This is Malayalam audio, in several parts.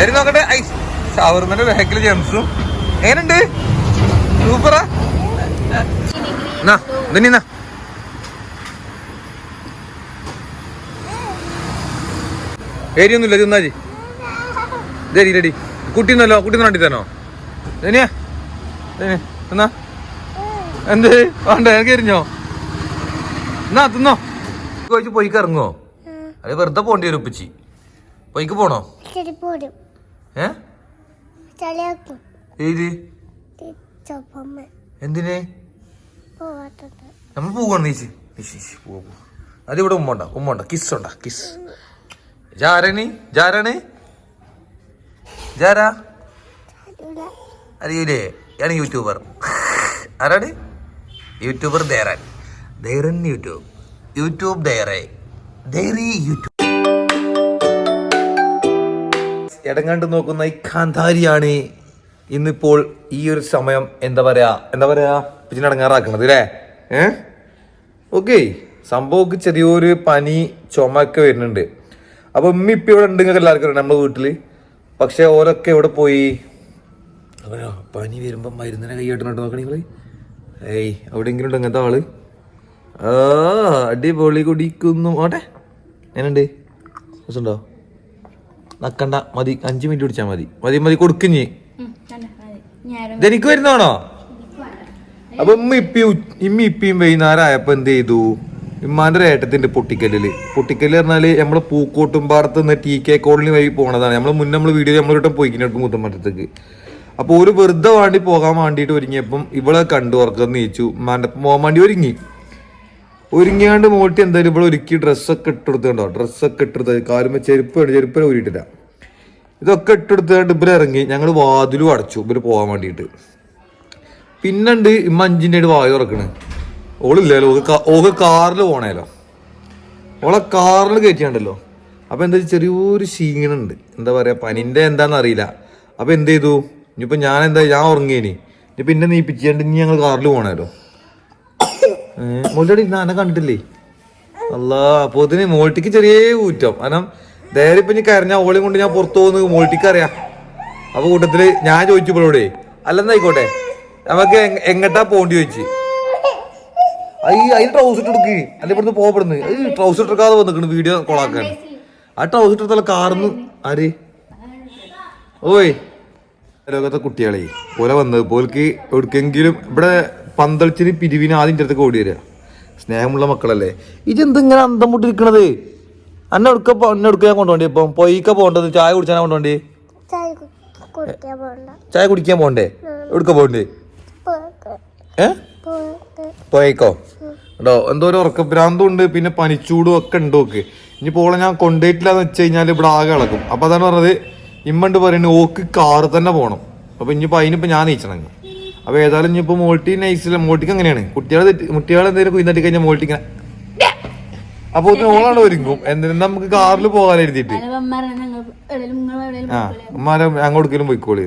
ഏരി നോക്കട്ടെ. ഐ ഷവർമന്റെ ബാക്കിൽ ജെംസും. എങ്ങനെയുണ്ട്? സൂപ്പറാ. ഇതിന്നാ ഏരിയൊന്നുമില്ല തിന്നാജി ഇതേരി കുട്ടി കുട്ടിന്നല്ലോ കുട്ടി വണ്ടി തന്നോ ഇനിയാ എന്നാ? എന്ത്? വേണ്ട എനിക്ക് എരിഞ്ഞോ? എന്നാ തിന്നോ. ചോദിച്ചു പോയിക്ക് ഇറങ്ങോ അത് വെറുതെ പോണ്ടി വരും ഉപ്പിച്ചി. പോയിക്ക് പോണോ? എന്തിനെ? നമ്മൾ പോവാണ് നീച്ച് പോവാ പോവാ അതിവിടെ ഉമ്മണ്ട ഉമ്മണ്ട കിസ് ഉണ്ടാ കിസ് ജാരണി ജാരണി ജാരാ അറിയൂലേ? ഞാൻ യൂട്യൂബർ ആരാണ്? യൂട്യൂബർ ദേറൻ ദേറൻ യൂട്യൂബ്. യൂട്യൂബ് ദേറെ ദേറി യൂട്യൂബ്. എടങ്ങാണ്ട് നോക്കുന്ന ഈ കാന്താരിയാണ് ഇന്നിപ്പോൾ ഈ ഒരു സമയം എന്താ പറയാ? എന്താ പറയാ? പിന്നെ അടങ്ങാറാക്കണത് അല്ലേ ഏ? ഓക്കെ സംഭവമൊക്കെ ചെറിയൊരു പനി ചുമക്കെ വരുന്നുണ്ട്. അപ്പൊ ഉമ്മ ഇപ്പൊ ഇവിടെ ഉണ്ട് എല്ലാവർക്കും അറിയാം നമ്മുടെ വീട്ടിൽ. പക്ഷെ ഓരൊക്കെ എവിടെ പോയി? പനി വരുമ്പോ മരുന്നിനെ കൈയ്യാട്ടിനോട്ട് നോക്കണ നിങ്ങൾ. ഏയ് എവിടെയെങ്കിലും ഉണ്ട് അങ്ങനത്തെ ആൾ? ആ അടിപൊളി കുടിക്കുന്നു. ഓട്ടെ എന്നുണ്ട് രസമുണ്ടോ? നക്കണ്ട. മതി. അഞ്ചു മിനിറ്റ് കുടിച്ചാൽ മതി. മതി മതി നീ ഇതെനിക്ക് വരുന്നതാണോ? അപ്പൊ ഉമ്മ ഇപ്പി ഇമ്മ ഇപ്പിയും വൈകുന്നേരം ആയപ്പോ എന്ത് ചെയ്തു? ഇമ്മാന്റെ ഏട്ടത്തിന്റെ പൊട്ടിക്കല്ലിൽ. പൊട്ടിക്കല്ല് പറഞ്ഞാൽ നമ്മളെ പൂക്കോട്ടുംപാടത്ത് നിന്ന് ടി കെ കോളനി വഴി പോണതാണ്. നമ്മൾ മുന്നേ നമ്മൾ വീഡിയോ നമ്മളിട്ട് പോയിക്കിനോട്ട് മുത്തമ്പറ്റത്തേക്ക് അപ്പൊ ഒരു വെറുതെ വാണ്ടി പോകാൻ വേണ്ടിയിട്ട് ഒരുങ്ങിയപ്പം ഇവളെ കണ്ടു ഉറക്കം നീച്ചു. ഇമ്മാന്റെ പോകാൻ വേണ്ടി ഒരുങ്ങി. ഒരുങ്ങിയാണ്ട് മോട്ടി എന്തായാലും ഇവിടെ ഒരുക്കി ഡ്രസ്സൊക്കെ ഇട്ടെടുത്തുണ്ടോ ഡ്രസ്സൊക്കെ ഇട്ടെടുത്ത് കാലുമ്പോ ചെരുപ്പ് ഉണ്ട് ചെരുപ്പ് ഊരിയിട്ടില്ല. ഇതൊക്കെ ഇട്ടെടുത്തുകൊണ്ട് ഇവർ ഇറങ്ങി ഞങ്ങൾ വാതിലും അടച്ചു ഇവർ പോകാൻ വേണ്ടിയിട്ട്. പിന്നുണ്ട് ഇമ്മ അഞ്ചിന്റെ ആയിട്ട് വായു തുറക്കണ്. ഓളില്ലല്ലോ ഓക്ക് കാറിൽ പോണേലോ. ഓളെ കാറിൽ കയറ്റിയാണ്ടല്ലോ. അപ്പോൾ എന്താ ചെറിയൊരു ക്ഷീണുണ്ട്. എന്താ പറയുക പനിന്റെ എന്താണെന്ന് അറിയില്ല. അപ്പോൾ എന്ത് ചെയ്തു? ഇനിയിപ്പോൾ ഞാൻ എന്താ ഞാൻ ഉറങ്ങിയേനി ഇനി പിന്നെ നീ പിച്ചിയാണ്ട് ഇനി ഞങ്ങൾ കാറിൽ പോണേലോ ഇരുന്ന അനെ അല്ല അപ്പൊ ഇതിന് മോൾട്ടിക്ക് ചെറിയ ഊറ്റം. കാരണം ധൈര്യം ഇപ്പൊ ഇനി കരഞ്ഞ ഓളി കൊണ്ട് ഞാൻ പുറത്തു പോകുന്നത് മോൾട്ടിക്ക് അറിയാം. അപ്പൊ കൂട്ടത്തിൽ ഞാൻ ചോദിച്ചു അല്ലെന്നായിക്കോട്ടെ നമുക്ക് എങ്ങട്ടാ പോണ്ടി? ചോദിച്ചു. അയ്യ അതിന് ട്രൗസർ ഇട്ടെടുക്ക്. അല്ല ഇവിടുന്ന് പോകപ്പെടുന്നു ട്രൗസർ ഇട്ടെടുക്കാതെ വന്നിക്കണ് വീഡിയോ കൊളാക്കാൻ. ആ ട്രൗസർ ഇട്ടെടുത്തല്ല കാർന്ന് ആര്? ഓയ്. ലോകത്തെ കുട്ടികളെ പോലെ വന്നത്. പോൽക്ക് എവിടേക്കെങ്കിലും ഇവിടെ പന്തളിച്ചിന് പിരിവിന് ആദ്യം ചേർത്ത് ഓടി വരിക സ്നേഹമുള്ള മക്കളല്ലേ? ഇത് ഇങ്ങനെ അന്തം മുട്ടിരിക്കണത് അന്നെ എടുക്ക എന്നെ എടുക്ക ഞാൻ കൊണ്ടുപോണ്ടി ഇപ്പം? പൊയ്ക്ക പോകേണ്ടത്? ചായ കുടിച്ചാൽ കൊണ്ടുപോണ്ടി ചായ കുടിക്കാൻ പോകണ്ടേ. പോണ്ടേ പോക്ക്. ഏ? പോയേക്കോ? ഉണ്ടോ എന്തോ ഒരു ഉറക്കഭ്രാന്തും ഉണ്ട് പിന്നെ പനിച്ചൂടും ഒക്കെ ഉണ്ട് ഓക്ക്. ഇനി പോളെ ഞാൻ കൊണ്ടുപോയിട്ടില്ല എന്ന് വെച്ച് കഴിഞ്ഞാൽ ഇവിടെ ആകെ ഇളക്കും. അപ്പൊ അതാണ് പറഞ്ഞത് ഇമ്മണ്ട് പറയുന്നത് ഓക്ക് കാറ് തന്നെ പോകണം അപ്പൊ ഇനിയിപ്പോ അതിനിപ്പോ ഞാൻ നീച്ചണം അപ്പൊ ഏതായാലും ഇനിയിപ്പോ മോൾട്ടി നൈസില്ല മോൾട്ടിക്ക് അങ്ങനെയാണ് കുട്ടികളെ തെറ്റി കുട്ടികളെ എന്തെങ്കിലും കുഞ്ഞി കഴിഞ്ഞാൽ മോൾട്ടിക്ക് ഇങ്ങനെ അപ്പൊ ഒന്ന് ഓളാണ് ഒരുങ്ങും. എന്തിനാ നമുക്ക് കാറിൽ പോകാൻ എഴുതിയിട്ട്? ആ ഉമ്മാരെ അങ്ങോട്ടേലും പോയിക്കോളി.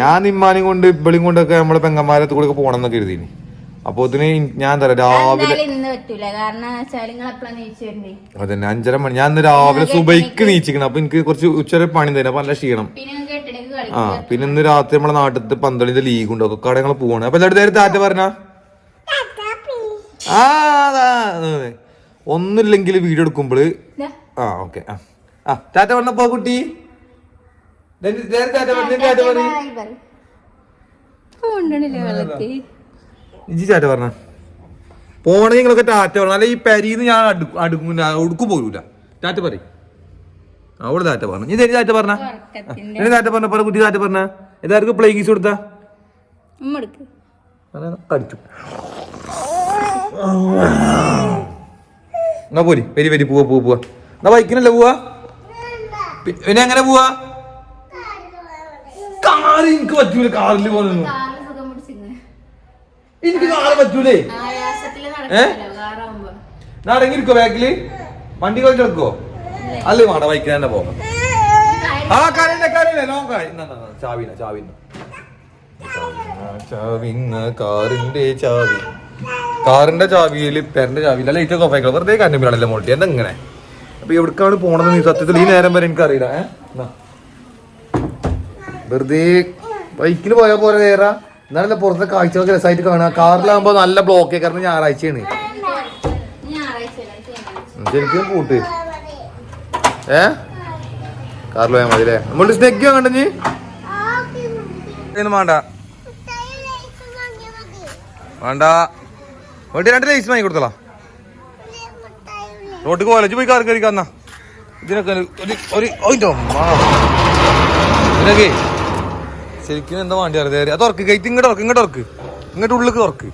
ഞാൻ ഇമ്മാനും കൊണ്ട് ഇവളെയും കൊണ്ടൊക്കെ നമ്മളെ പെങ്ങന്മാരെ കൂടെ പോകണം എന്നൊക്കെ എഴുതിന്. അപ്പൊ ഇതിന് ഞാൻ തരാം. രാവിലെ അതന്നെ അഞ്ചര മണി ഞാൻ ഇന്ന് രാവിലെ സുബൈക്ക് നീച്ചിക്കണം. അപ്പൊ എനിക്ക് കുറച്ച് ഉച്ചവരെ പണി തരാം. അപ്പൊ നല്ല ക്ഷീണം. ആ പിന്നെ ഇന്ന് രാത്രി നമ്മളെ നാട്ടിലത്തെ പന്തളിന്റെ ലീഗ് ഉണ്ട്. ഒക്കെ കട ഞങ്ങൾ പോവാണ്. അപ്പൊ എല്ലാവരും നേരെ താറ്റ പറഞ്ഞ? ആ. ഒന്നുമില്ലെങ്കിൽ വീഡിയോ എടുക്കുമ്പോൾ ആ ഓക്കെ. ആ. ആ താറ്റ പറഞ്ഞപ്പോ കുട്ടി. ടാറ്റ പറഞ്ഞ? പോണെങ്കിൽ നിങ്ങളൊക്കെ ടാറ്റ പറഞ്ഞ. അല്ലെ ഈ പരിന്ന് ഞാൻ അടുക്കും അടുക്കും ഒടുക്കും പോരൂല. ടാറ്റ പറയും. അവിടെ താറ്റ പറഞ്ഞു. നീ എനി താറ്റ പറഞ്ഞ? എനി താറ്റ പറഞ്ഞ പറഞ്ഞ പറ കുട്ടി താറ്റ പറഞ്ഞ. എല്ലാവർക്കും പ്ലേ കീസ് കൊടുത്താ? കടിച്ചു എന്നാ പോരി. വരി വരി പോവാ പോവാ പോവാ. എന്നാ ബൈക്കിനല്ലേ പോവാ? പിന്നെ എങ്ങനെ പോവാ? കാറ് എനിക്ക് പറ്റൂല കാറിൽ പോകുന്നു എനിക്ക് കാറ് പറ്റൂലേ. കാറാവുമ്പോ നാടെങ്കിരിക്കോ ബാക്കിൽ വണ്ടി കളിച്ചെടുക്കോ അല്ലേ മാട ബൈക്കിന് തന്നെ പോകാം ആ കരണ്ട കരണ്ട നോ ചാവിന ചാവിന ചാവിന്ന കാറിന്റെ ചാവി. കാറിന്റെ ചാവിയിൽ പെരന്റെ ചാവിയില്ല ലൈറ്റ് ഒക്കെ ഓഫായിക്കണം വെറുതെ കണ്ടുപിടിയാണല്ലോ മോട്ടി എന്തെങ്ങനെ അപ്പൊ എവിടേക്കാണ് പോണത് നീ? സത്യത്തിൽ ഈ നേരം വരെ എനിക്കറിയില്ല. ഏ? എന്നാ. വെറുതെ ബൈക്കിൽ പോയാൽ പോലെ നേരാ. എന്നാലല്ല പുറത്തെ കാഴ്ചകളൊക്കെ രസമായിട്ട് കാണുക. കാറിലാകുമ്പോ നല്ല ബ്ലോക്ക് കാരണം ഞായറാഴ്ചയാണ്. ശരിക്കും കൂട്ട്. ഏ? കാറിൽ പോയാൽ മതി അല്ലേ നമ്മളുടെ സ്നെഗ് കണ്ടഞ്ഞ് വേണ്ട. വേണ്ട. വേണ്ടി രണ്ട് ലൈസ് വാങ്ങി കൊടുത്തോളാം. റോഡ് കോളേജ് പോയി കാർ കയറിക്കാന്നാ ഇതിനൊക്കെ ഒരു ഒരു. ഇതിനൊക്കെ ശരിക്കും എന്താ വേണ്ടി അറിയാതെ. അത് ഉറക്ക് ഗേറ്റ് ഇങ്ങോട്ട് ഉറക്ക് ഇങ്ങോട്ട് ഉറക്ക് ഇങ്ങോട്ട് ഉള്ളിലേക്ക് തുറക്ക്.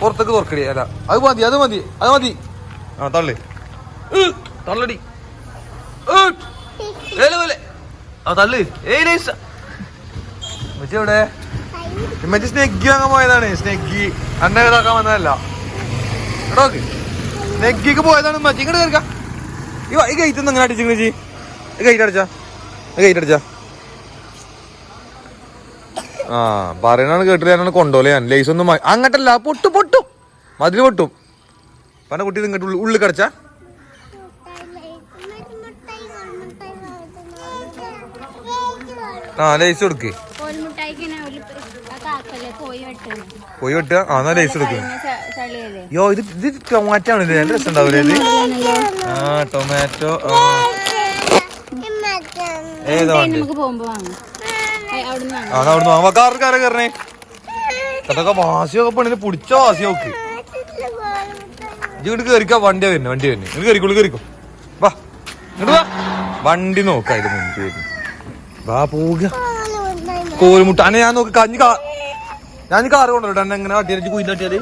പുറത്തേക്ക് തുറക്കടി അല്ല. അത് മതി. അത് മതി. അത് മതി. ആ തള്ളി. തള്ളടി. തള്ളി. ഏയ് നൈസ. മറ്റേ എവിടെ? മറ്റേ സ്നെഗ്ഗി വാങ്ങാൻ പോയതാണ്. സ്നെഗ്ഗി. അണ്ണ ഇതാക്കാൻ വന്നതല്ല. എടോ സ്നെഗ്ഗിക്ക് പോയതാണ് മച്ചി ഇങ്ങോട്ട് കയറിക്ക ഈ ഗേറ്റ് ഒന്ന് അങ്ങനെ അടിച്ചു ചേച്ചി ഈ ഗേറ്റ് അടിച്ചാ. ഗേറ്റ് അടിച്ചാ. ആ പറയണാണ് കേട്ടില്ല. ഞാനാണ് കൊണ്ടോലെ ഞാൻ. ലേസ് ഒന്നും അങ്ങട്ടല്ല. പൊട്ടു പൊട്ടും. മതിൽ പൊട്ടും. പറഞ്ഞ കുട്ടി ഇങ്ങോട്ട് ഉള്ളി- ഉള്ളിൽ കടച്ചാ. ആ ലൈസ് കൊടുക്ക്. പോയി വെട്ടുക? ആ എന്നാ ലൈസ് കൊടുക്ക്. യോ ഇത് ഇത് ടൊമാറ്റോ ആണ് ഇത്? നല്ല രസം ഉണ്ടാവില്ലേ ഇത്? ആ ടൊമാറ്റോ ആ. ഏതാ വേണ്ടത് നമുക്ക് പോകുമ്പോ അവിടുന്ന് വാങ്ങാം. ആ അവിടുന്ന് വാ കാറ് കാര കയറണേ. അതൊക്കെ വാസിയൊക്കെ പെണ്ണിന് പിടിച്ച വാസി നോക്ക്. ഇങ്ങോട്ട് കയറിക്കാ വണ്ടിയാ വരുന്നത് വണ്ടി വരുന്നത് ഇങ്ങോട്ട് കയറിക്കോളൂ കയറിക്കോ വാ ഇങ്ങോട്ട് വാ. വണ്ടി നോക്കാം അതിന്റെ മുൻപ് വരുന്നു വാ പോവുക. കോലുമുട്ട. അന്നെ ഞാൻ നോക്കി കഞ്ഞി കാ ഞാൻ കാറ് കൊണ്ടുവരട്ടെ. എന്നെ എങ്ങനെ വട്ടിയാൽ കുയിൽ തട്ടിയാൽ.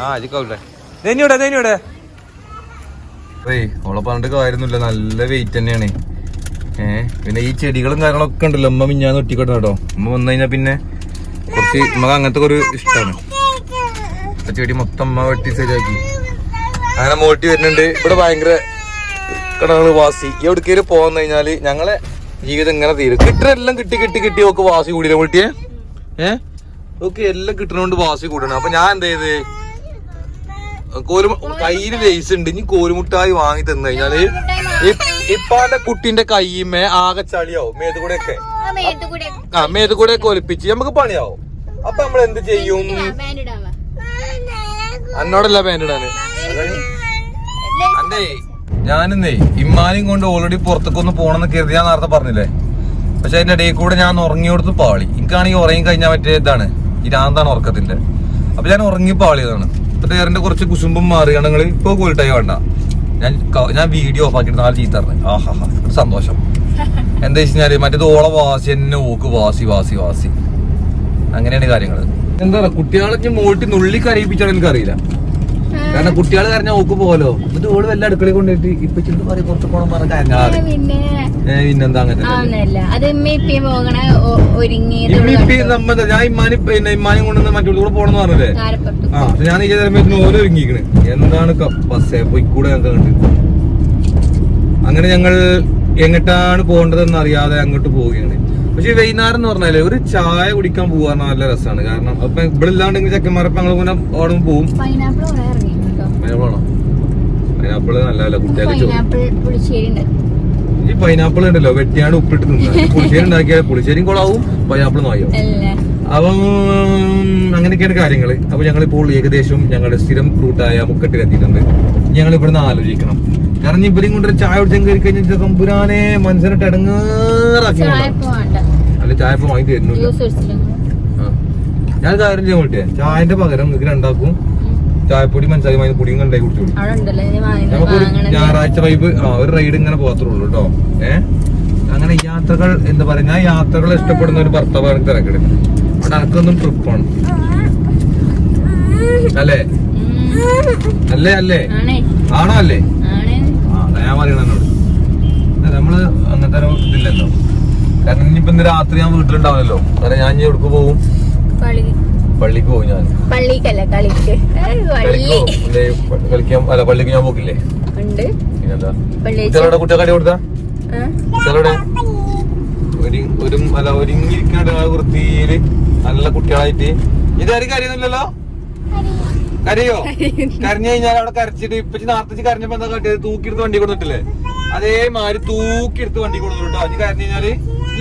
ആ അജി കവിടെ തേനിയോടെ തേനിയോടെ ഏയ് ഓളെ പറഞ്ഞിട്ട് കാര്യമൊന്നുമില്ല. നല്ല വെയിറ്റ് തന്നെയാണ്. ഏ പിന്നെ ഈ ചെടികളും കാര്യങ്ങളൊക്കെ ഉണ്ടല്ലോ. അമ്മ മിഞ്ഞാന്ന് ഒട്ടിക്കട്ടെ കേട്ടോ അമ്മ വന്നു കഴിഞ്ഞാൽ പിന്നെ കുറച്ച് നമുക്ക് അങ്ങനത്തെ ഒരു ഇഷ്ടമാണ് ആ ചെടി മൊത്തം അമ്മ വെട്ടി ശരിയാക്കി. അങ്ങനെ മോട്ടി വരുന്നുണ്ട്. ഇവിടെ ഭയങ്കര കടകൾ വാസി. എവിടേക്കേലും പോകുന്ന കഴിഞ്ഞാൽ ഞങ്ങളെ ജീവിതം ഇങ്ങനെ തീരും. കിട്ടണെല്ലാം കിട്ടി കിട്ടി കിട്ടി ഒക്കെ വാസി കൂടിയില്ല കുട്ടിയെ ഏഹ് ഓക്കെ എല്ലാം കിട്ടണോണ്ട് വാസി കൂടണം. അപ്പൊ ഞാൻ എന്ത് ചെയ്ത്? കോലു കയ്യിൽ ലേസ് ഉണ്ട്. ഇനി കോലുമുട്ടായി വാങ്ങി തന്നു കഴിഞ്ഞാൽ ഇപ്പാന്റെ കുട്ടിന്റെ കയ്യുമേ ആകെ ചളിയാവും. മേത് കൂടെ ഒക്കെ ആ മേത് കൂടെ ഒക്കെ ഒലിപ്പിച്ച് നമുക്ക് പണിയാവും. അപ്പൊ നമ്മൾ എന്ത് ചെയ്യും. അന്നോടല്ല പാന്റിടാന് അല്ലേ ഞാനിന്നേ ഇമ്മാനും കൊണ്ട് ഓൾറെഡി പുറത്തേക്ക് ഒന്ന് പോണെന്ന് കരുതി ഞാൻ നേരത്തെ പറഞ്ഞില്ലേ? പക്ഷെ അതിന്റെ ഇടയിൽ കൂടെ ഞാൻ ഉറങ്ങി ഉറങ്ങിയോടത്ത് പാളി. എനിക്കാണെങ്കിൽ ഉറങ്ങി കഴിഞ്ഞാൽ മറ്റേ ഇതാണ് ഈ രാന്താണ് ഉറക്കത്തിന്റെ. അപ്പൊ ഞാൻ ഉറങ്ങി പാളിയതാണ്. അപ്പൊ തേറിന്റെ കുറച്ച് കുസുമ്പും മാറിയാണ് നിങ്ങൾ ഇപ്പൊ കൂട്ടായി വേണ്ട. ഞാൻ ഞാൻ വീഡിയോ ഓഫ് ആക്കിയിട്ട് നാല് ചീത്തറിന് ആഹാ സന്തോഷം. എന്താ വെച്ചാൽ മറ്റേത് ഓള വാസി എന്നെ ഓക്ക് വാസി വാസി വാസി. അങ്ങനെയാണ് കാര്യങ്ങൾ എന്താ കുട്ടികളെ മോട്ടി നുള്ളി കരയിപ്പിച്ചാൽ എനിക്കറിയില്ല. കാരണം കുട്ടികൾ കരഞ്ഞ ഓക്ക് പോലോ എന്നിട്ട് ഓൾ വല്ല അടുക്കളയിൽ കൊണ്ടിട്ട് ഇപ്പൊ ചിന്ത പറയും പുറത്ത് പോണം പറഞ്ഞ പിന്നെ പിന്നെന്താ അങ്ങനെ ഞാൻ ഇമ്മാനി പിന്നെ ഇമ്മാനും കൊണ്ടുവന്ന് മറ്റുള്ള കൂടെ പോണെന്ന് പറഞ്ഞില്ലേ? ആ അപ്പൊ ഞാൻ ഈ സമയത്ത് ഓരോ ഒരുങ്ങിക്കണ് എന്താണ് ബസ്സേ പോയി കൂടെ ഞങ്ങൾക്ക് കണ്ട് അങ്ങനെ ഞങ്ങൾ എങ്ങോട്ടാണ് പോകേണ്ടതെന്ന് അറിയാതെ അങ്ങോട്ട് പോവുകയാണ്. പക്ഷെ വൈകുന്നേരം എന്ന് പറഞ്ഞാൽ ഒരു ചായ കുടിക്കാൻ പോകാൻ നല്ല രസമാണ് കാരണം അപ്പൊ ഇവിടെ ഇല്ലാണ്ടെങ്കിൽ ചെക്കന്മാരപ്പം ഞങ്ങൾ പോകും അവിടെ പൈനാപ്പിൾ പൈനാപ്പിൾ നല്ലതല്ല കുട്ടികൾക്ക് ഈ പൈനാപ്പിൾ ഉണ്ടല്ലോ വെട്ടിയാണ് ഉപ്പിട്ട് പുളിശ്ശേരി ഉണ്ടാക്കിയാൽ പുളിശ്ശേരിയും കൊളാവും പൈനാപ്പിൾ ആയോ അപ്പം അങ്ങനെയൊക്കെയാണ് കാര്യങ്ങൾ അപ്പൊ ഞങ്ങളിപ്പോൾ ഏകദേശം ഞങ്ങളുടെ സ്ഥിരം റൂട്ടായ മുക്കട്ടിൽ എത്തിയിട്ടുണ്ട് ഞങ്ങൾ ഇവിടുന്ന് ആലോചിക്കണം. കാരണം ഇവരും കൊണ്ട് ഒരു ചായ കുടിച്ചാൽ കയറി കഴിഞ്ഞാൽ തമ്പുരാനെ മനസ്സിനിട്ട് ഇടങ്ങേറാക്കി. അല്ല ചായ ഇപ്പൊ വാങ്ങി തരുന്നില്ല ആ. ഞാൻ കാര്യം ചെയ്യാൻ വേണ്ടിയാ ചായന്റെ പകരം നിങ്ങൾക്ക് രണ്ടാക്കും. ചായപ്പൊടി മനസ്സിലാക്കി വാങ്ങി പൊടിയും കണ്ടായി കുടിച്ചോളൂ. നമുക്കൊരു ഞായറാഴ്ച വൈബ് ആ ഒരു റൈഡ് ഇങ്ങനെ പോകത്തുള്ളൂ കേട്ടോ ഏ? അങ്ങനെ യാത്രകൾ എന്താ പറയാ ഞാൻ യാത്രകൾ ഇഷ്ടപ്പെടുന്ന ഒരു ഭർത്താവാണ് തിരക്കട്. അവിടെ അനക്കൊന്നും ട്രിപ്പാണ് അല്ലേ? അല്ലേ അല്ലേ? ആണോ. അല്ലേ? ആ ഞാൻ പറയണോട് നമ്മൾ അങ്ങനത്തെ ഒരു ഇതില്ലല്ലോ. കാരണം ഇനിയിപ്പോ ഇന്ന് രാത്രി ഞാൻ വീട്ടിലുണ്ടാവില്ലല്ലോ. കാരണം ഞാൻ ഇനി എവിടേക്ക് പോകും? പള്ളിക്ക് പോകും ഞാൻ. പള്ളിക്കല്ല കളിക്ക്. പള്ളി കളിക്കാൻ അല്ല പള്ളിക്ക് ഞാൻ പോക്കില്ലേ? ഉണ്ട്. പിന്നെന്താ? കുട്ടികളുടെ കുട്ടികളെ കൊടുത്താ? ആ? കുട്ടികളുടെ ഒരു അല്ല ഒരുങ്ങിയിരിക്കേണ്ട വൃത്തിയിൽ നല്ല കുട്ടികളായിട്ട്. ഇതാരും കരയുന്നില്ലല്ലോ? കരയോ? കരഞ്ഞു കഴിഞ്ഞാൽ അവിടെ കരച്ചിട്ട് ഇപ്പച്ചി നാർത്തിച്ച് കരഞ്ഞപ്പോ എന്താ കാട്ടിയത്? തൂക്കിയെടുത്ത് വണ്ടി കൊടുത്തിട്ടില്ലേ അതേമാതിരി തൂക്കിയെടുത്ത് വണ്ടി കൊടുത്തിട്ടോ അത് കരഞ്ഞു കഴിഞ്ഞാൽ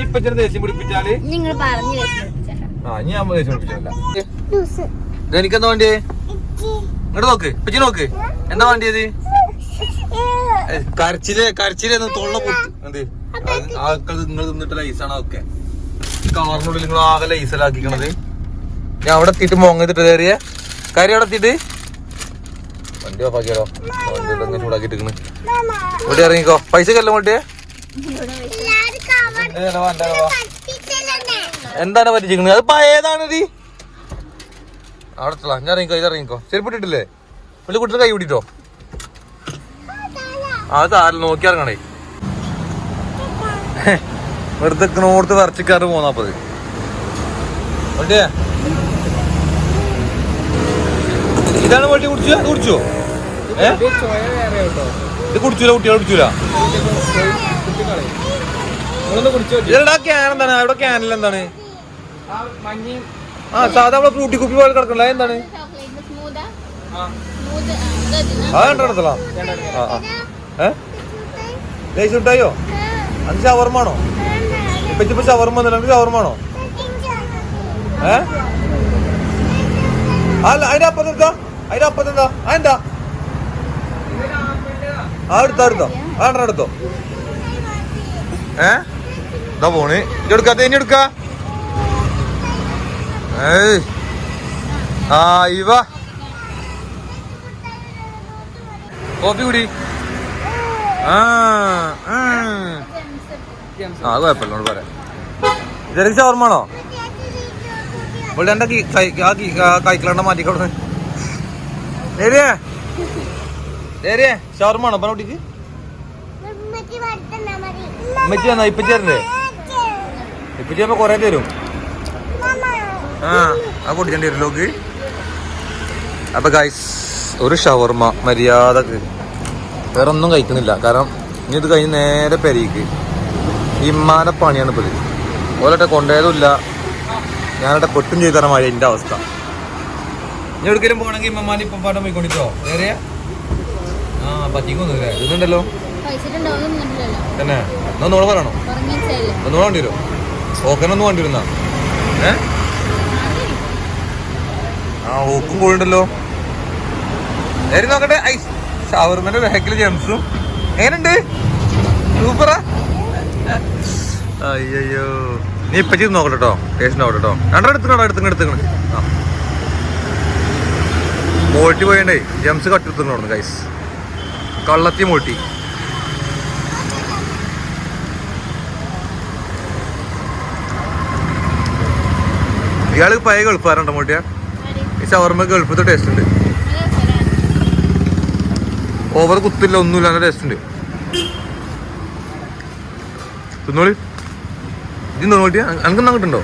ഇപ്പച്ചനെ ദേഷ്യം പിടിപ്പിച്ചാൽ? നിങ്ങൾ പറഞ്ഞു ആ ഇനി ഞാൻ പിടിപ്പിച്ചല്ല ജ്യൂസ്. എനിക്കെന്താ വേണ്ടിയേ? ഇങ്ങോട്ട് നോക്ക് പിച്ചി നോക്ക്. എന്താ വേണ്ടിയത്? ഏ, കരച്ചിൽ കരച്ചിൽ തൊള്ള പൊട്ട്. എന്ത്? ആൾക്കാർ നിങ്ങൾ തിന്നിട്ട് ലൈസാണ് അതൊക്കെ. കാറിനുള്ളിൽ നിങ്ങൾ ആകെ ലൈസലാക്കിക്കണത്. ഞാൻ അവിടെ എത്തിയിട്ട് മോങ്ങിട്ട് കയറിയ കാര്യം അവിടെ എത്തിയിട്ട്. വണ്ടി ഓഫാക്കിയാലോ? വണ്ടി ചൂടാക്കിട്ടിരിക്കണ് ഇവിടെ ഇറങ്ങിക്കോ. പൈസ കല്ലോ ഇങ്ങോട്ടേ എന്താണ് പറ്റിച്ചിരിക്കുന്നത്? അത് ഏതാണ് ഇത് അവിടെ എത്തലാ. ഞാൻ ഇറങ്ങിക്കോ ഇത് ഇറങ്ങിക്കോ. ചെരുപ്പിട്ടിട്ടില്ലേ പുള്ളി കുട്ടിയുടെ കൈ പിടിട്ടോ അത് താരം നോക്കി ഇറങ്ങണേ. വെറുതെ നോർത്ത് വരച്ചിക്കാറ് പോന്നാപ്പത് വണ്ടിയാ ഇതാണ് വണ്ടി കുടിച്ചു? കുടിച്ചോ? ഇത് കുടിച്ചൂല കുട്ടികൾ കുടിച്ചൂല? ക്യാൻ എന്താണ്? അവിടെ ക്യാനിൽ എന്താണ്? ആ സാധാ നമ്മളെ ഫ്രൂട്ടി കുപ്പി പോലെ കിടക്കണല്ലോ? എന്താണ് ആ? ആ. ആ ഏ? ലേസ് മിഠായിയോ അത് ഷവർമാണോ? ഇപ്പൊ ഇപ്പൊ ഷവർമ ഒന്നുമില്ല. ഷവർമാണോ? ഏ? അല്ല അതിന്റെ അപ്പത്ത് എന്താ അതിന്റെ അപ്പത്ത് എന്താ? അതെന്താ ആ എടുത്തോ എടുത്തോ. ആ എടുത്തോ. ഏ? ഇതാ പോണ്. ഇനി എടുക്കാ തേഞ്ഞ് എടുക്ക? ഏയ്. ആ ഇവ. കോപ്പി കുടി. ആ കുഴപ്പമില്ല നമ്മൾ പറയാം ഇതൊരു ഷവർമാണോ ഇവിടെ എന്റെ കൈക്കിളണ്ട മാറ്റിക്കോട്ടെ നേരിയേ നേരിയേ ഷവർമാണോ പറഞ്ഞ കുട്ടിക്ക്. ഉമ്മച്ചി വന്നാ ഇപ്പൊ ചേരണ്ടേ ഇപ്പൊ ചെയ്യുമ്പോ കൊറേ തരും. ആ വരും ലോക്ക്. അപ്പൊ ഗൈസ് ഒരു ഷവർമ മര്യാദയ്ക്ക്. വേറെ ഒന്നും കഴിക്കുന്നില്ല കാരണം ഇനി ഇത് കഴിഞ്ഞ് നേരെ പെരീക്ക്. ഇമ്മാനെ പണിയാണ് ഇപ്പൊ ഇത് ഓലട്ടെ കൊണ്ടുപോയതുമില്ല. ഞാനട്ടെ പെട്ടും ചെയ്തു തരാൻ മഴ എന്റെ അവസ്ഥ. ഇനി എവിടേക്കെങ്കിലും പോകണമെങ്കിൽ ഇമ്മമാന്റെ ഇപ്പം പാട്ടം പോയിക്കൊണ്ടിട്ടോ? ആ പറ്റിക്കൊന്നുമില്ല ഇതുണ്ടല്ലോ. തന്നെ. എന്നോട് പറയണോ? ഒന്നും വേണ്ടി വരുമോ ഓക്കനൊന്നും വേണ്ടി വരുന്ന ഏ? ആ ഓക്കും പോയിണ്ടല്ലോ. നേരെ നോക്കട്ടെ. ഐ ഷവർമന്റെ ബാക്കിൽ ജംസും. എങ്ങനെയുണ്ട്? സൂപ്പറാ. അയ്യോ നീ ഇപ്പൊ ചെയ്ത് നോക്കട്ടെ കേട്ടോ ടേസ്റ്റ് നോക്കട്ടെ കേട്ടോ രണ്ടെണ്ണം എടുത്തുക്കണോ? മോട്ടി പോയണ്ടേ. ജംസ് കട്ടെടുത്തുക്കണോ കൈസ് കള്ളത്തി മോട്ടി ഇയാൾ പയ ഗൾഫാറുണ്ടോ മോട്ടിയ ഈ ഷവർമ ഗൾഫത്തെ ടേസ്റ്റ് ഉണ്ട്. ഓവർ കുത്തില്ല ഒന്നുമില്ല നല്ല ടേസ്റ്റ് ഉണ്ട്. തിന്നോളി. ഇത് നോട്ടിയ അനക്ക് കിട്ടുണ്ടോ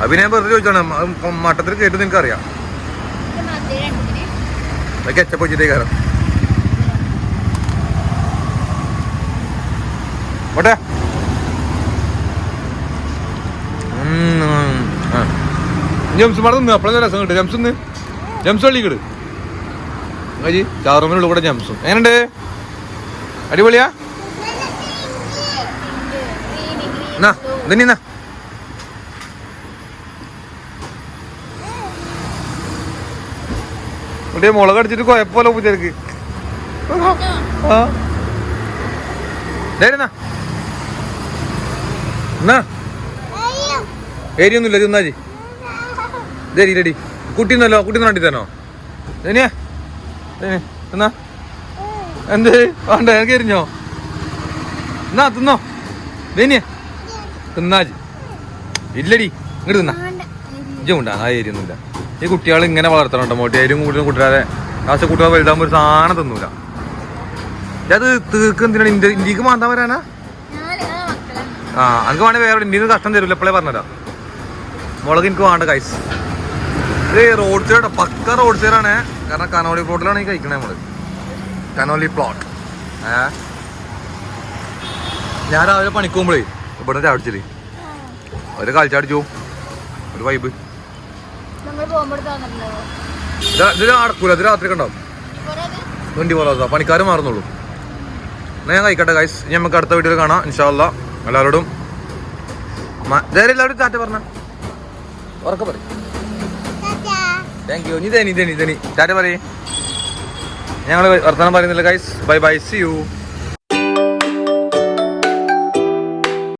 അപ്പൊ ഞാൻ വെറുതെ ചോദിച്ചാണ് മട്ടത്തിൽ കേട്ട് നിനക്ക് അറിയാം. എച്ചപ്പ് വെച്ചിട്ടേ കാരണം ഓട്ടെ ജംസ് മട നിന്ന്? അപ്പോഴത്തെ രസം കിട്ടും ജംസ് നിന്ന് ജംസ് വള്ളി കിട് അജി ചാറുമ്പിനുള്ള കൂടെ ജംസും. എങ്ങനെയുണ്ട്? അടിപൊളിയാ? എന്നാ ഇതന്നെ എന്നാ ഇവിടെ മുളക് അടിച്ചിട്ട് കുഴപ്പമില്ല പൂച്ചക്ക് ആ. എന്നാ ഏരിയൊന്നുമില്ല തിന്നാജി ഇതേരി ഇരടി കുട്ടി എന്നല്ലോ കുട്ടി നാട്ടി തന്നോ ദനി എന്നാ? എന്ത്? വേണ്ട എനിക്ക് എരിഞ്ഞോ? എന്നാ തിന്നോ? ദനിയ തിന്നാജി ഇല്ലടി ഇങ്ങോട്ട് തിന്നാ. ഇജുണ്ടാ ആ എരിയൊന്നുമില്ല ഈ കുട്ടികൾ ഇങ്ങനെ വളർത്തണുണ്ടോ മോട്ടി. ഏരിയും കൂടുതലും കുട്ടികളെ കാശ് കുട്ടികളെ വലുതാകുമ്പോൾ ഒരു സാധനം തിന്നൂല. അത് തീർക്ക് എന്തിനാണ്? ഇന്ത്യ ഇന്ത്യയ്ക്ക് മാന്താൻ വരാനാ? ആ എനിക്ക് വേണേ വേറെ ഇന്ത്യയിൽ നിന്ന് കഷ്ടം തരില്ല എപ്പോഴേ പറഞ്ഞതാ. മുളക് എനിക്ക് വേണ്ട കൈസ് ഇത് റോഡ് സൈഡ് പക്ക റോഡ് സൈഡാണ് കാരണം കനോലി പ്ലോട്ടിലാണ് ഈ കഴിക്കണേ നമ്മൾ. കനോലി പ്ലോട്ട് ഏ? ഞാൻ രാവിലെ പണിക്ക് പോകുമ്പോഴേ ഇവിടെ ചാടിച്ചിൽ ഒരു കളിച്ചടിച്ചു ഒരു വൈബ് ഇത് നടക്കൂല ഇത് രാത്രി ഉണ്ടാവും. വണ്ടി പോലെ പണിക്കാർ മാറുന്നുള്ളൂ. എന്നാ ഞാൻ കഴിക്കട്ടെ ഗൈസ് ഇനി നമുക്ക് അടുത്ത വീട്ടിൽ കാണാം. ഇൻഷാല്ല എല്ലാവരോടും എല്ലാവരും കാറ്റ് പറഞ്ഞ ഉറക്കെ പറയും. താങ്ക് യു നീ തനി തനി തനി ടാറ്റ പറയേ. ഞങ്ങൾ വർത്തമാനം പറയുന്നില്ല guys bye bye see you